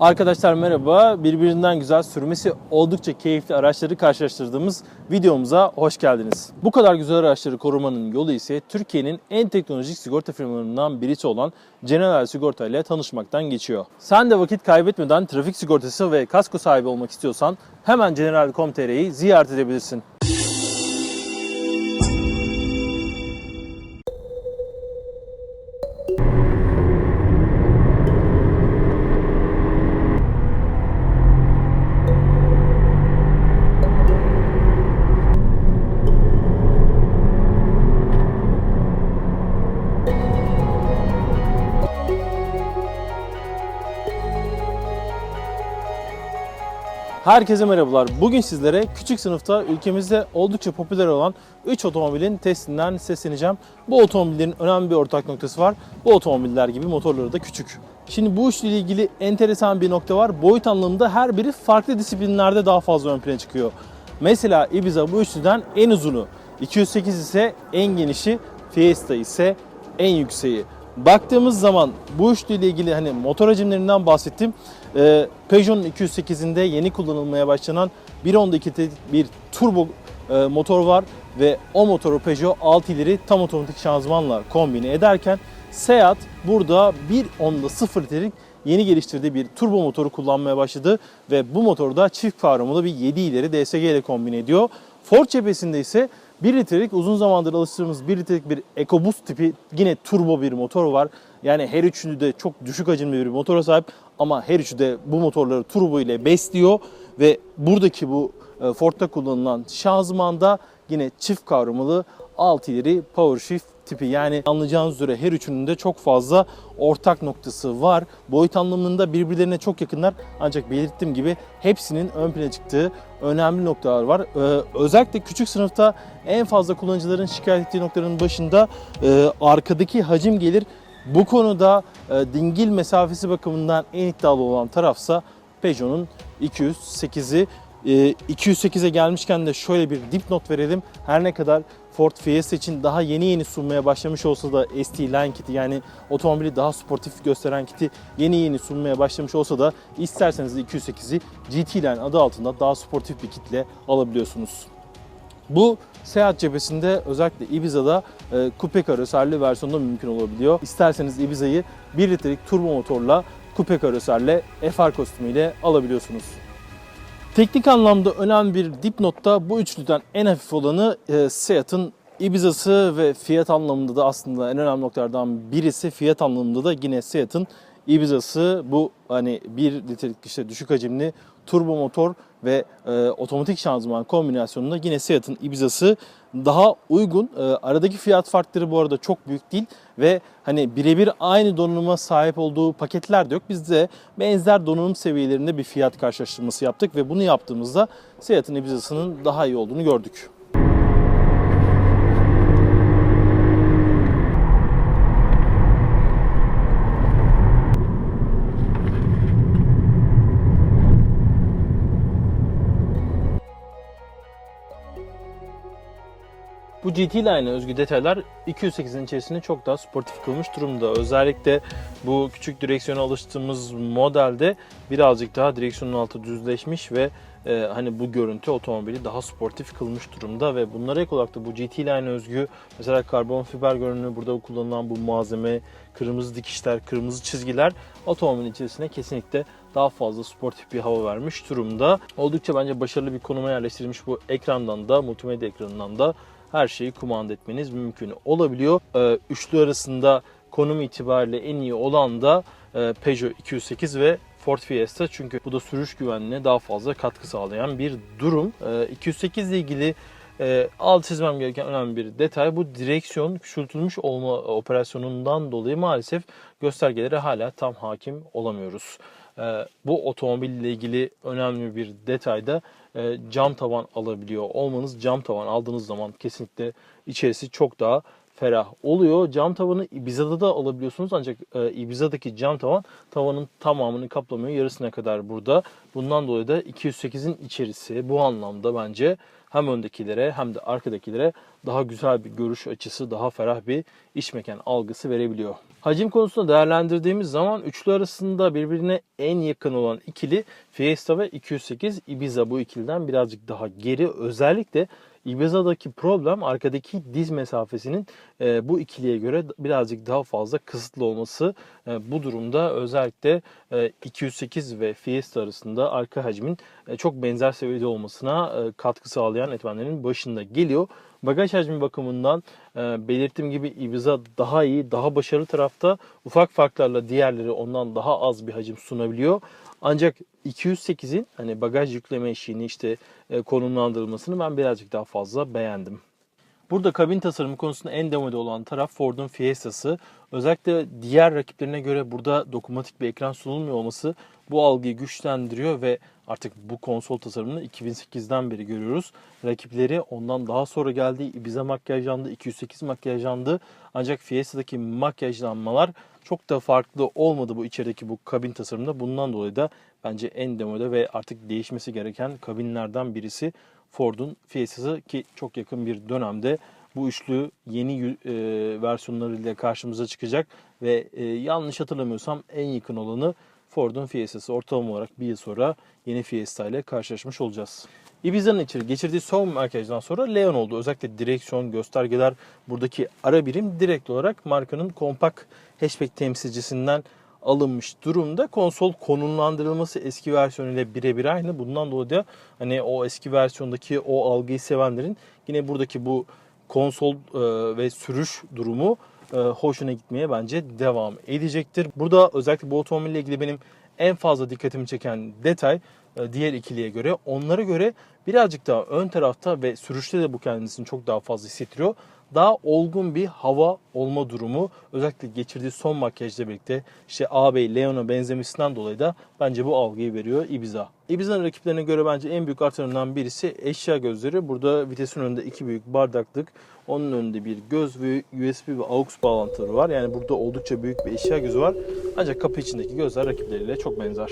Arkadaşlar merhaba. Birbirinden güzel sürmesi oldukça keyifli araçları karşılaştırdığımız videomuza hoş geldiniz. Bu kadar güzel araçları korumanın yolu ise Türkiye'nin en teknolojik sigorta firmalarından birisi olan General Sigorta ile tanışmaktan geçiyor. Sen de vakit kaybetmeden trafik sigortası ve kasko sahibi olmak istiyorsan hemen General.com.tr'yi ziyaret edebilirsin. Herkese merhabalar. Bugün sizlere küçük sınıfta ülkemizde oldukça popüler olan 3 otomobilin testinden sesleneceğim. Bu otomobillerin önemli bir ortak noktası var. Bu otomobiller gibi motorları da küçük. Şimdi bu üçlü ile ilgili enteresan bir nokta var. Boyut anlamında her biri farklı disiplinlerde daha fazla ön plana çıkıyor. Mesela Ibiza bu üçlüden en uzunu, 208 ise en genişi, Fiesta ise en yükseği. Baktığımız zaman bu üçlü ile ilgili hani motor hacimlerinden bahsettim. Ee, Peugeot'un 208'inde yeni kullanılmaya başlanan 1.12 bir turbo e, motor var ve o motoru Peugeot 6 ileri tam otomatik şanzımanla kombine ederken Seat burada 1.10'da 0 litrelik yeni geliştirdiği bir turbo motoru kullanmaya başladı ve bu motoru da çift kavramalı bir 7 ileri DSG ile kombine ediyor. Ford cephesinde ise 1 litrelik uzun zamandır alıştığımız 1 litrelik bir EcoBoost tipi yine turbo bir motor var. Yani her üçünü de çok düşük hacimli bir motora sahip ama her üçü de bu motorları turbo ile besliyor ve buradaki bu e, Ford'da kullanılan şanzımanda yine çift kavramalı 6 ileri power shift tipi yani anlayacağınız üzere her üçünün de çok fazla ortak noktası var. Boyut anlamında birbirlerine çok yakınlar ancak belirttiğim gibi hepsinin ön plana çıktığı önemli noktalar var. Ee, özellikle küçük sınıfta en fazla kullanıcıların şikayet ettiği noktaların başında e, arkadaki hacim gelir. Bu konuda e, dingil mesafesi bakımından en iddialı olan tarafsa Peugeot'un 208'i. E, 208'e gelmişken de şöyle bir dipnot verelim. Her ne kadar Ford Fiesta için daha yeni yeni sunmaya başlamış olsa da ST Line kiti yani otomobili daha sportif gösteren kiti yeni yeni sunmaya başlamış olsa da isterseniz de 208'i GT Line adı altında daha sportif bir kitle alabiliyorsunuz. Bu seyahat cephesinde özellikle Ibiza'da e, kupe karoserli versiyonda mümkün olabiliyor. İsterseniz Ibiza'yı 1 litrelik turbo motorla kupe karoserle FR kostümüyle alabiliyorsunuz. Teknik anlamda önemli bir dipnotta bu üçlüden en hafif olanı e, Seat'ın Ibiza'sı ve fiyat anlamında da aslında en önemli noktalardan birisi fiyat anlamında da yine Seat'ın Ibiza'sı bu hani 1 litrelik işte düşük hacimli turbo motor ve e, otomatik şanzıman kombinasyonunda yine Seat'ın Ibiza'sı daha uygun. E, aradaki fiyat farkları bu arada çok büyük değil ve hani birebir aynı donanıma sahip olduğu paketler de yok. Biz de benzer donanım seviyelerinde bir fiyat karşılaştırması yaptık ve bunu yaptığımızda Seat'ın Ibiza'sının daha iyi olduğunu gördük. Bu GT Line'e özgü detaylar 208'in içerisinde çok daha sportif kılmış durumda. Özellikle bu küçük direksiyona alıştığımız modelde birazcık daha direksiyonun altı düzleşmiş ve e, hani bu görüntü otomobili daha sportif kılmış durumda ve bunlara ek olarak da bu GT Line özgü mesela karbon fiber görünümü burada kullanılan bu malzeme, kırmızı dikişler, kırmızı çizgiler otomobilin içerisine kesinlikle daha fazla sportif bir hava vermiş durumda. Oldukça bence başarılı bir konuma yerleştirilmiş bu ekrandan da, multimedya ekranından da her şeyi kumanda etmeniz mümkün olabiliyor. Ee, üçlü arasında konum itibariyle en iyi olan da e, Peugeot 208 ve Ford Fiesta çünkü bu da sürüş güvenliğine daha fazla katkı sağlayan bir durum. Ee, 208 ile ilgili e, alt çizmem gereken önemli bir detay bu direksiyon küçültülmüş olma operasyonundan dolayı maalesef göstergelere hala tam hakim olamıyoruz. Ee, bu otomobil ile ilgili önemli bir detay da e, cam tavan alabiliyor olmanız. Cam tavan aldığınız zaman kesinlikle içerisi çok daha ferah oluyor. Cam tavanı Ibiza'da da alabiliyorsunuz ancak e, Ibiza'daki cam tavan tavanın tamamını kaplamıyor. Yarısına kadar burada. Bundan dolayı da 208'in içerisi bu anlamda bence hem öndekilere hem de arkadakilere daha güzel bir görüş açısı, daha ferah bir iç mekan algısı verebiliyor. Hacim konusunda değerlendirdiğimiz zaman üçlü arasında birbirine en yakın olan ikili Fiesta ve 208 Ibiza bu ikiliden birazcık daha geri. Özellikle Ibiza'daki problem arkadaki diz mesafesinin e, bu ikiliye göre birazcık daha fazla kısıtlı olması. E, bu durumda özellikle e, 208 ve Fiesta arasında arka hacmin e, çok benzer seviyede olmasına e, katkı sağlayan etmenlerin başında geliyor. Bagaj hacmi bakımından e, belirttiğim gibi Ibiza daha iyi, daha başarılı tarafta. Ufak farklarla diğerleri ondan daha az bir hacim sunabiliyor. Ancak 208'in hani bagaj yükleme işini işte e, konumlandırılmasını ben birazcık daha fazla beğendim. Burada kabin tasarımı konusunda en demode olan taraf Ford'un Fiesta'sı. Özellikle diğer rakiplerine göre burada dokunmatik bir ekran sunulmuyor olması bu algıyı güçlendiriyor ve artık bu konsol tasarımını 2008'den beri görüyoruz. Rakipleri ondan daha sonra geldi. Ibiza makyajlandı, 208 makyajlandı. Ancak Fiesta'daki makyajlanmalar çok da farklı olmadı bu içerideki bu kabin tasarımında. Bundan dolayı da bence en demode ve artık değişmesi gereken kabinlerden birisi Ford'un Fiesta'sı ki çok yakın bir dönemde bu üçlü yeni e, versiyonlarıyla karşımıza çıkacak ve e, yanlış hatırlamıyorsam en yakın olanı Ford'un Fiesta'sı. Ortalama olarak bir yıl sonra yeni Fiesta ile karşılaşmış olacağız. Ibiza'nın içeri geçirdiği son makyajdan sonra Leon oldu. Özellikle direksiyon, göstergeler, buradaki ara birim direkt olarak markanın kompakt hatchback temsilcisinden alınmış durumda. Konsol konumlandırılması eski versiyonuyla birebir aynı. Bundan dolayı da hani o eski versiyondaki o algıyı sevenlerin yine buradaki bu konsol e, ve sürüş durumu hoşuna gitmeye bence devam edecektir. Burada özellikle bu otomobille ilgili benim en fazla dikkatimi çeken detay e, diğer ikiliye göre onlara göre birazcık daha ön tarafta ve sürüşte de bu kendisini çok daha fazla hissettiriyor daha olgun bir hava olma durumu özellikle geçirdiği son makyajla birlikte işte ağabey Leon'a benzemesinden dolayı da bence bu algıyı veriyor Ibiza. Ibiza'nın rakiplerine göre bence en büyük artılarından birisi eşya gözleri. Burada vitesin önünde iki büyük bardaklık, onun önünde bir göz ve USB ve AUX bağlantıları var. Yani burada oldukça büyük bir eşya gözü var. Ancak kapı içindeki gözler rakipleriyle çok benzer.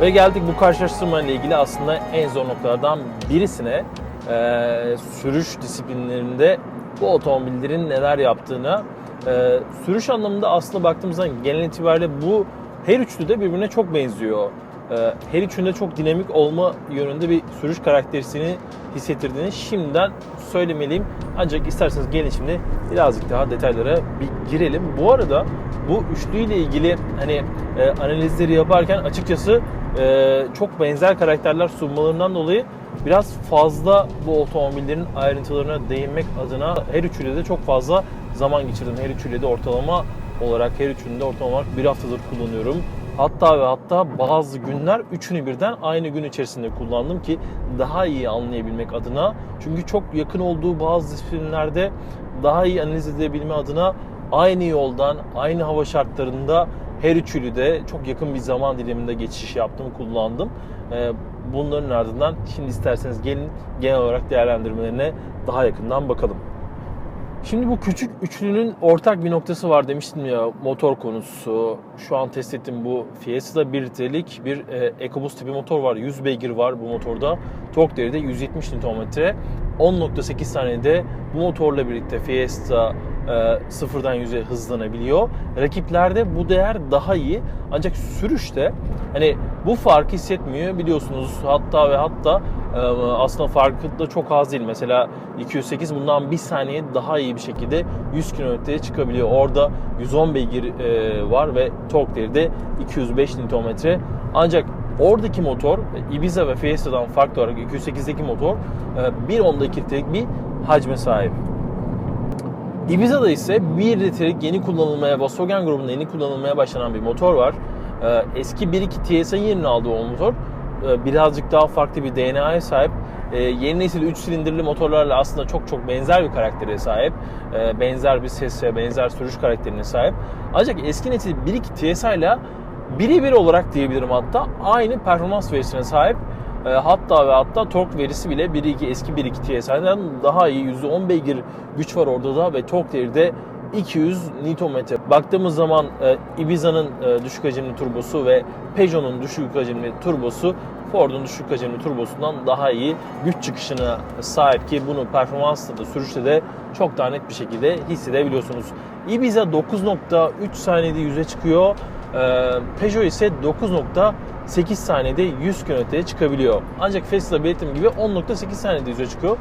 Ve geldik bu karşılaştırma ile ilgili aslında en zor noktalardan birisine. Ee, sürüş disiplinlerinde bu otomobillerin neler yaptığına. Ee, sürüş anlamında aslında baktığımızda genel itibariyle bu her üçlü de birbirine çok benziyor. Ee, her üçünde çok dinamik olma yönünde bir sürüş karakterisini hissettirdiğini şimdiden söylemeliyim. Ancak isterseniz gelin şimdi birazcık daha detaylara bir girelim. Bu arada bu üçlüyle ilgili hani e, analizleri yaparken açıkçası e, çok benzer karakterler sunmalarından dolayı biraz fazla bu otomobillerin ayrıntılarına değinmek adına her üçüyle de çok fazla zaman geçirdim. Her üçüyle de ortalama olarak her üçünü de ortalama olarak bir haftadır kullanıyorum. Hatta ve hatta bazı günler üçünü birden aynı gün içerisinde kullandım ki daha iyi anlayabilmek adına. Çünkü çok yakın olduğu bazı disiplinlerde daha iyi analiz edebilme adına aynı yoldan, aynı hava şartlarında her üçülü de çok yakın bir zaman diliminde geçiş yaptım, kullandım. Ee, bunların ardından şimdi isterseniz gelin genel olarak değerlendirmelerine daha yakından bakalım. Şimdi bu küçük üçlünün ortak bir noktası var demiştim ya motor konusu. Şu an test ettim bu Fiesta'da 1 litrelik bir e, EcoBoost tipi motor var. 100 beygir var bu motorda. Tork değeri de 170 Nm. 10.8 saniyede bu motorla birlikte Fiesta e, sıfırdan yüze hızlanabiliyor. Rakiplerde bu değer daha iyi. Ancak sürüşte hani bu farkı hissetmiyor biliyorsunuz. Hatta ve hatta e, aslında farkı da çok az değil. Mesela 208 bundan bir saniye daha iyi bir şekilde 100 kilometreye çıkabiliyor. Orada 110 beygir e, var ve tork değeri de 205 Nm. Ancak oradaki motor Ibiza ve Fiesta'dan farklı olarak 208'deki motor 1.10'da litrelik bir hacme sahip. Ibiza'da ise 1 litrelik yeni kullanılmaya, Volkswagen grubunda yeni kullanılmaya başlanan bir motor var. Ee, eski 1.2 TSI'nin yerini aldığı o motor ee, birazcık daha farklı bir DNA'ya sahip. Ee, yeni nesil 3 silindirli motorlarla aslında çok çok benzer bir karaktere sahip. Benzer bir ses ve benzer sürüş karakterine sahip. Ancak eski nesil 1.2 TSI ile birebir olarak diyebilirim hatta aynı performans verisine sahip. E, hatta ve hatta tork verisi bile 1.2 eski 1.2 TSI'den daha iyi. %10 beygir güç var orada da ve tork değeri de 200 Nm. Baktığımız zaman e, Ibiza'nın e, düşük hacimli turbosu ve Peugeot'un düşük hacimli turbosu Ford'un düşük hacimli turbosundan daha iyi güç çıkışına sahip ki bunu performansla da sürüşte de çok daha net bir şekilde hissedebiliyorsunuz. Ibiza 9.3 saniyede 100'e çıkıyor. Ee, Peugeot ise 9.8 saniyede 100 kilometreye çıkabiliyor. Ancak Face'la belirttiğim gibi 10.8 saniyede 100'e çıkıyor.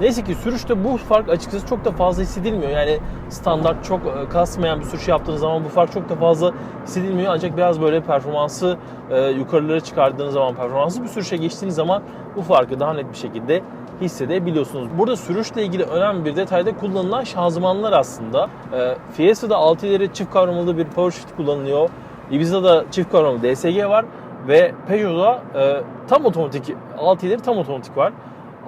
Neyse ki sürüşte bu fark açıkçası çok da fazla hissedilmiyor. Yani standart çok e, kasmayan bir sürüş yaptığınız zaman bu fark çok da fazla hissedilmiyor. Ancak biraz böyle performansı e, yukarılara çıkardığınız zaman, performanslı bir sürüşe geçtiğiniz zaman bu farkı daha net bir şekilde hissedebiliyorsunuz. Burada sürüşle ilgili önemli bir detayda kullanılan şanzımanlar aslında. E, Fiesta'da 6 ileri çift kavramalı bir power shift kullanılıyor. Ibiza'da çift kavramalı DSG var ve Peugeot'da e, tam otomatik 6 ileri tam otomatik var.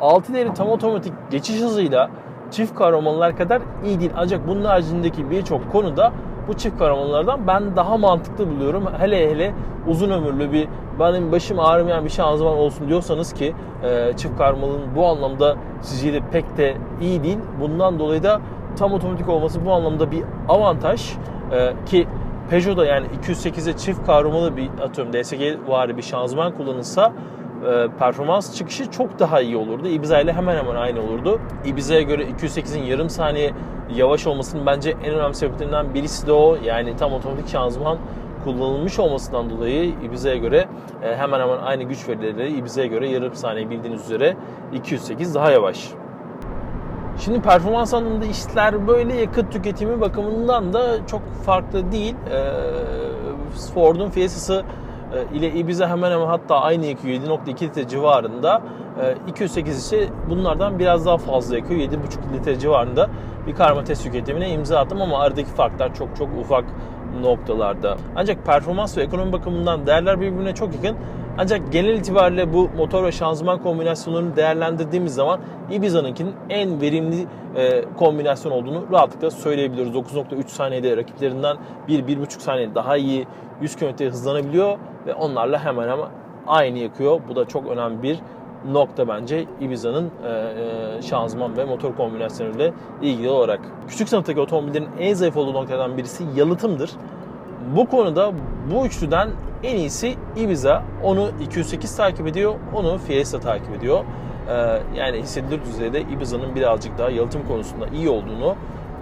6 ileri tam otomatik geçiş hızıyla çift kavramalılar kadar iyi değil. Ancak bunun haricindeki birçok konuda bu çift kavramalılardan ben daha mantıklı buluyorum. Hele hele uzun ömürlü bir benim başım ağrımayan bir şanzıman olsun diyorsanız ki e, çift kavramalı'nın bu anlamda sizce pek de iyi değil. Bundan dolayı da tam otomatik olması bu anlamda bir avantaj e, ki Peugeot'da yani 208'e çift kavramalı bir atıyorum DSG vari bir şanzıman kullanılsa e, performans çıkışı çok daha iyi olurdu. Ibiza ile hemen hemen aynı olurdu. Ibiza'ya göre 208'in yarım saniye yavaş olmasının bence en önemli sebeplerinden birisi de o. Yani tam otomatik şanzıman kullanılmış olmasından dolayı Ibiza'ya göre e, hemen hemen aynı güç verileri Ibiza'ya göre yarım saniye bildiğiniz üzere 208 daha yavaş. Şimdi performans anlamında işler böyle yakıt tüketimi bakımından da çok farklı değil. E, Ford'un Fiesta'sı e, ile Ibiza hemen hemen hatta aynı yakıyor 7.2 litre civarında. 208 ise bunlardan biraz daha fazla yakıyor. 7.5 litre civarında bir karma test tüketimine imza attım ama aradaki farklar çok çok ufak noktalarda. Ancak performans ve ekonomi bakımından değerler birbirine çok yakın. Ancak genel itibariyle bu motor ve şanzıman kombinasyonlarını değerlendirdiğimiz zaman Ibiza'nınkinin en verimli e, kombinasyon olduğunu rahatlıkla söyleyebiliyoruz. 9.3 saniyede rakiplerinden 1-1.5 saniyede daha iyi 100 km hızlanabiliyor ve onlarla hemen hemen aynı yakıyor. Bu da çok önemli bir nokta bence Ibiza'nın e, e, şanzıman ve motor kombinasyonuyla ilgili olarak. Küçük sınıftaki otomobillerin en zayıf olduğu noktadan birisi yalıtımdır. Bu konuda bu üçlüden en iyisi Ibiza. Onu 208 takip ediyor, onu Fiesta takip ediyor. Ee, yani hissedilir düzeyde Ibiza'nın birazcık daha yalıtım konusunda iyi olduğunu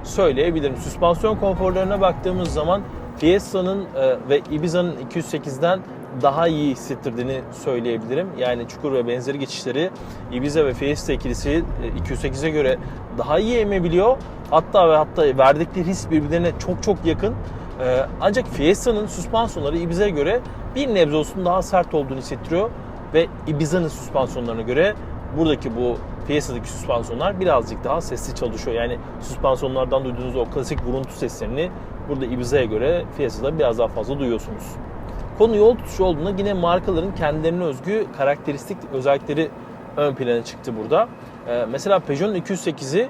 söyleyebilirim. Süspansiyon konforlarına baktığımız zaman Fiesta'nın e, ve Ibiza'nın 208'den daha iyi hissettirdiğini söyleyebilirim. Yani çukur ve benzeri geçişleri Ibiza ve Fiesta ikilisi 208'e göre daha iyi emebiliyor. Hatta ve hatta verdikleri his birbirlerine çok çok yakın. Ee, ancak Fiesta'nın süspansiyonları Ibiza'ya göre bir nebze olsun daha sert olduğunu hissettiriyor ve Ibiza'nın süspansiyonlarına göre buradaki bu Fiesta'daki süspansiyonlar birazcık daha sesli çalışıyor. Yani süspansiyonlardan duyduğunuz o klasik vuruntu seslerini burada Ibiza'ya göre Fiesta'da biraz daha fazla duyuyorsunuz. Konu yol tutuşu olduğunda yine markaların kendilerine özgü karakteristik özellikleri ön plana çıktı burada. Ee, mesela Peugeot'un 208'i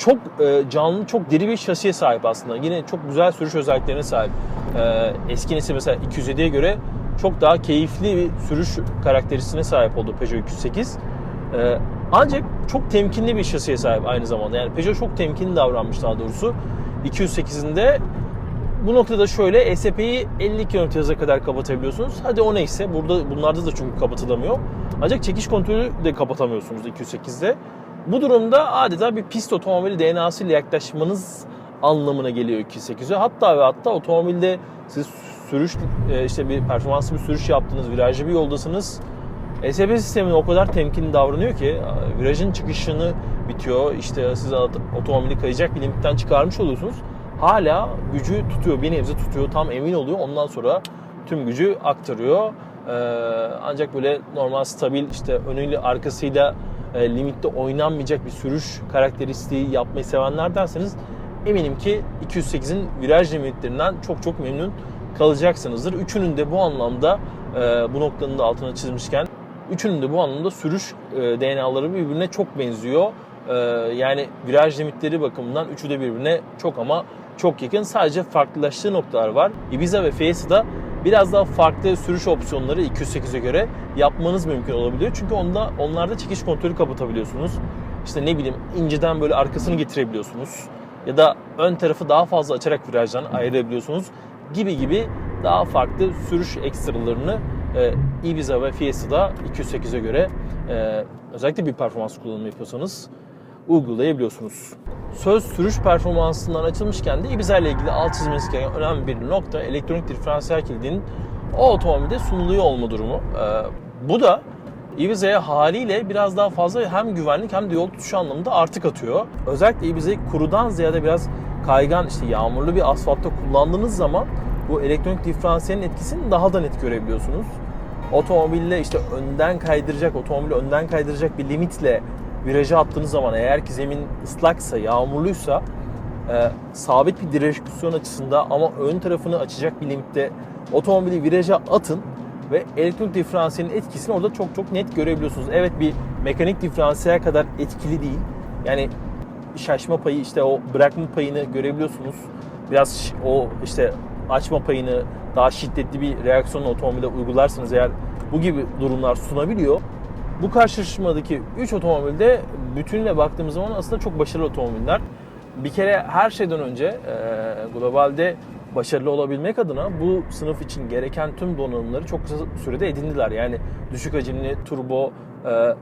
çok e, canlı, çok diri bir şasiye sahip aslında. Yine çok güzel sürüş özelliklerine sahip. E, eski nesil mesela 207'ye göre çok daha keyifli bir sürüş karakterisine sahip oldu Peugeot 208. E, ancak çok temkinli bir şasiye sahip aynı zamanda. Yani Peugeot çok temkinli davranmış daha doğrusu. 208'inde bu noktada şöyle ESP'yi 50 km hıza kadar kapatabiliyorsunuz. Hadi o neyse. Burada bunlarda da çünkü kapatılamıyor. Ancak çekiş kontrolü de kapatamıyorsunuz 208'de. Bu durumda adeta bir pist otomobili DNA'sı ile yaklaşmanız anlamına geliyor 2.8'e. Hatta ve hatta otomobilde siz sürüş e, işte bir performanslı bir sürüş yaptınız, virajlı bir yoldasınız. ESP sistemi o kadar temkinli davranıyor ki e, virajın çıkışını bitiyor. İşte siz otomobili kayacak bir limitten çıkarmış oluyorsunuz. Hala gücü tutuyor, bir nebze tutuyor, tam emin oluyor. Ondan sonra tüm gücü aktarıyor. Ee, ancak böyle normal stabil işte önüyle arkasıyla e, limitte oynanmayacak bir sürüş karakteristiği yapmayı sevenlerderseniz eminim ki 208'in viraj limitlerinden çok çok memnun kalacaksınızdır. Üçünün de bu anlamda e, bu noktanın da altına çizmişken üçünün de bu anlamda sürüş e, DNA'ları birbirine çok benziyor. E, yani viraj limitleri bakımından üçü de birbirine çok ama çok yakın. Sadece farklılaştığı noktalar var. Ibiza ve Fiesta'da biraz daha farklı sürüş opsiyonları 208'e göre yapmanız mümkün olabiliyor. Çünkü onda onlarda çekiş kontrolü kapatabiliyorsunuz. İşte ne bileyim inceden böyle arkasını getirebiliyorsunuz. ya da ön tarafı daha fazla açarak virajdan ayırabiliyorsunuz gibi gibi daha farklı sürüş ekstralarını e, Ibiza ve Fiesta'da 208'e göre e, özellikle bir performans kullanımı yapıyorsanız uygulayabiliyorsunuz. Söz sürüş performansından açılmışken de Ibiza ile ilgili alt çizmesi gereken önemli bir nokta elektronik diferansiyel kilidinin o otomobilde sunuluyor olma durumu. Ee, bu da Ibiza'ya haliyle biraz daha fazla hem güvenlik hem de yol tutuşu anlamında artık atıyor. Özellikle Ibiza'yı kurudan ziyade biraz kaygan işte yağmurlu bir asfaltta kullandığınız zaman bu elektronik diferansiyelin etkisini daha da net görebiliyorsunuz. Otomobille işte önden kaydıracak, otomobili önden kaydıracak bir limitle viraja attığınız zaman eğer ki zemin ıslaksa, yağmurluysa e, sabit bir direksiyon açısında ama ön tarafını açacak bir limitte otomobili viraja atın ve elektronik diferansiyelin etkisini orada çok çok net görebiliyorsunuz. Evet bir mekanik diferansiyel kadar etkili değil. Yani şaşma payı işte o bırakma payını görebiliyorsunuz. Biraz o işte açma payını daha şiddetli bir reaksiyon otomobile uygularsanız eğer bu gibi durumlar sunabiliyor. Bu karşılaşmadaki 3 otomobilde bütünüyle baktığımız zaman aslında çok başarılı otomobiller. Bir kere her şeyden önce e, globalde başarılı olabilmek adına bu sınıf için gereken tüm donanımları çok kısa sürede edindiler. Yani düşük hacimli turbo e, e,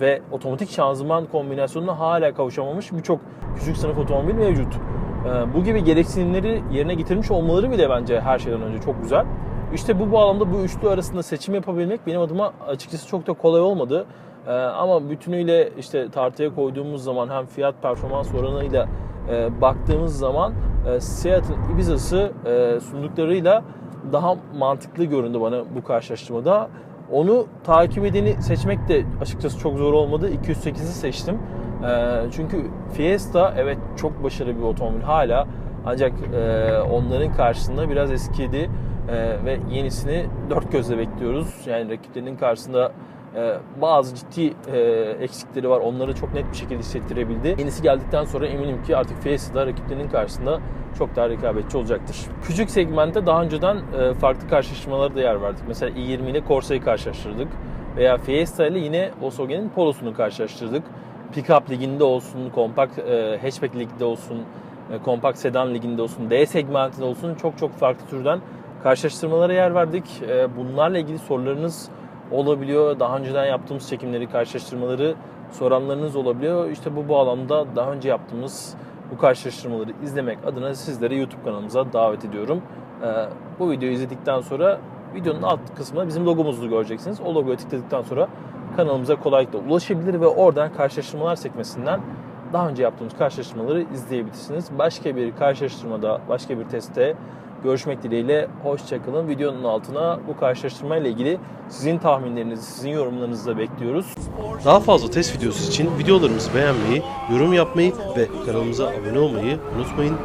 ve otomatik şanzıman kombinasyonuna hala kavuşamamış birçok küçük sınıf otomobil mevcut. E, bu gibi gereksinimleri yerine getirmiş olmaları bile bence her şeyden önce çok güzel. İşte bu bağlamda bu üçlü arasında seçim yapabilmek benim adıma açıkçası çok da kolay olmadı. Ee, ama bütünüyle işte tartıya koyduğumuz zaman hem fiyat performans oranıyla e, baktığımız zaman e, Seat'ın Ibiza'sı e, sunduklarıyla daha mantıklı göründü bana bu karşılaştırmada. Onu takip edeni seçmek de açıkçası çok zor olmadı. 208'i seçtim. E, çünkü Fiesta evet çok başarılı bir otomobil hala. Ancak e, onların karşısında biraz eskidi e, ve yenisini dört gözle bekliyoruz. Yani rakiplerinin karşısında e, bazı ciddi e, eksikleri var. Onları çok net bir şekilde hissettirebildi. Yenisi geldikten sonra eminim ki artık Fiesta'da rakiplerinin karşısında çok daha rekabetçi olacaktır. Küçük segmentte daha önceden e, farklı karşılaştırmalara da yer verdik. Mesela i20 ile Corsa'yı karşılaştırdık. Veya Fiesta ile yine Volkswagen'in Polo'sunu karşılaştırdık. Pickup liginde olsun, kompakt e, hatchback liginde olsun, e, kompakt sedan liginde olsun, D segmentinde olsun çok çok farklı türden karşılaştırmalara yer verdik. E, bunlarla ilgili sorularınız olabiliyor. Daha önceden yaptığımız çekimleri, karşılaştırmaları soranlarınız olabiliyor. İşte bu bağlamda daha önce yaptığımız bu karşılaştırmaları izlemek adına sizleri YouTube kanalımıza davet ediyorum. E, bu videoyu izledikten sonra videonun alt kısmında bizim logomuzu göreceksiniz. O logoya tıkladıktan sonra kanalımıza kolaylıkla ulaşabilir ve oradan karşılaştırmalar sekmesinden daha önce yaptığımız karşılaştırmaları izleyebilirsiniz. Başka bir karşılaştırmada, başka bir testte görüşmek dileğiyle. Hoşçakalın. Videonun altına bu karşılaştırma ile ilgili sizin tahminlerinizi, sizin yorumlarınızı da bekliyoruz. Daha fazla test videosu için videolarımızı beğenmeyi, yorum yapmayı ve kanalımıza abone olmayı unutmayın.